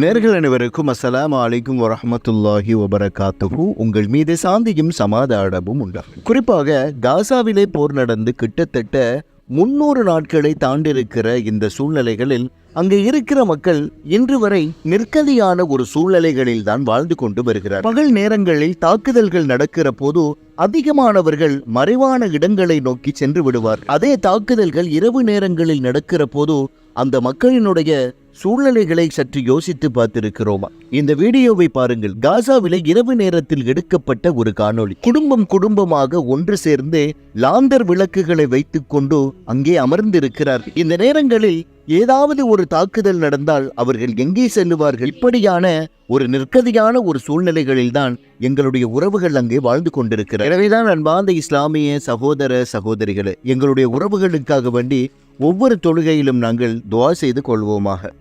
நேர்கள் அனைவருக்கும் அஸ்லாம் அலைக்கும் வரமத்துல்லாஹி வபரகாத்துகு உங்கள் மீது சாந்தியும் சமாதானமும் உண்டாகும். குறிப்பாக காசாவிலே போர் நடந்து கிட்டத்தட்ட முன்னூறு நாட்களை தாண்டிருக்கிற இந்த சூழ்நிலைகளில் அங்கே இருக்கிற மக்கள் இன்று வரை நிற்கதியான ஒரு சூழ்நிலைகளில் தான் வாழ்ந்து கொண்டு வருகிறார். பகல் நேரங்களில் தாக்குதல்கள் நடக்கிற போது அதிகமானவர்கள் மறைவான இடங்களை நோக்கி சென்று விடுவார். அதே தாக்குதல்கள் இரவு நேரங்களில் நடக்கிற போது அந்த மக்களினுடைய சூழ்நிலைகளை சற்று யோசித்து பார்த்திருக்கிறோமா? இந்த வீடியோவை பாருங்கள். காசாவிலே இரவு நேரத்தில் எடுக்கப்பட்ட ஒரு காணொளி. குடும்பம் குடும்பமாக ஒன்று சேர்ந்து லாந்தர் விளக்குகளை வைத்துக்கொண்டு அங்கே அமர்ந்திருக்கிறார். இந்த நேரங்களில் ஏதாவது ஒரு தாக்குதல் நடந்தால் அவர்கள் எங்கே செல்லுவார்கள்? இப்படியான ஒரு நிற்கதியான ஒரு சூழ்நிலைகளில் தான் எங்களுடைய உறவுகள் அங்கே வாழ்ந்து கொண்டிருக்கிறார். எனவேதான் அன்பார்ந்த இஸ்லாமிய சகோதர சகோதரிகளே எங்களுடைய உறவுகளுக்காக வேண்டி ஒவ்வொரு தொழுகையிலும் நாங்கள் துவா செய்து கொள்வோமாக.